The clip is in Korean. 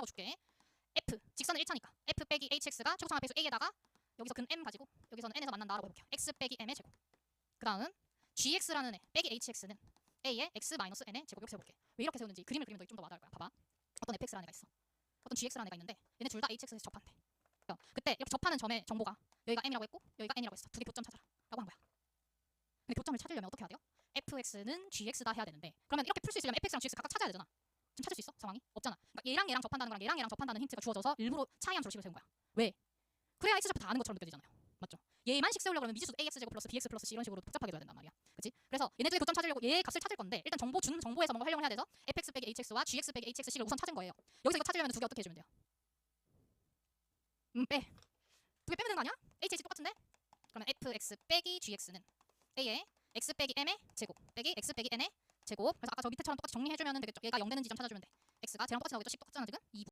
라고 줄게. F 직선은 1차니까 F 빼기 HX가 최고상합 배수 A에다가 여기서 근 M 가지고 여기서는 N에서 만난다라고 해볼게요. X 빼기 M의 제곱. 그 다음 GX라는 애 빼기 HX는 A의 X 마이너스 N의 제곱 이렇게 세워볼게. 왜 이렇게 세우는지 그림을 그리면 너희 좀더 와닿을 거야. 봐봐. 어떤 FX라는 애가 있어. 어떤 GX라는 애가 있는데 얘네 둘 다 HX에서 접한대. 그때 이렇게 접하는 점의 정보가 여기가 M이라고 했고 여기가 N이라고 했어. 두 개 교점 찾아라. 라고 한 거야. 근데 교점을 찾으려면 어떻게 해야 돼요? fx는 gx다 해야 되는데 그러면 이렇게 풀 수 있으려면 fx 찾을 수 있어? 상황이? 없잖아. 그러니까 얘랑 얘랑 접한다는 거랑 얘랑 얘랑 접한다는 힌트가 주어져서 일부러 차이함 절식을 세운 거야. 왜? 그래야 x 제곱 다 아는 것처럼 느껴지잖아요. 맞죠? 얘만 식 세우려고 그러면 미지수 ax 제곱 플러스 bx 플러스 c 이런 식으로 복잡하게 둬야 된단 말이야. 그치? 그래서 얘네 중에 교점 찾으려고 얘 값을 찾을 건데 일단 정보 준 정보에서 뭔가 활용을 해야 돼서 fx 빼기 hx와 gx 빼기 hxc를 우선 찾은 거예요. 여기서 이거 찾으려면 두 개 어떻게 해주면 돼요? 음 빼. 두 개 빼면 되는 거 아니야? hx 똑같은데? 그러면 fx 빼기 gx는 a의 x 빼기 m의 제곱 빼기 x 빼기 n의 제곱. 그래서 아까 저 밑에처럼 똑같이 정리해주면 되겠죠. 얘가 0 되는 지점 찾아주면 돼. x가 쟤랑 똑같이 나오겠죠 10 똑같잖아 지금? 2분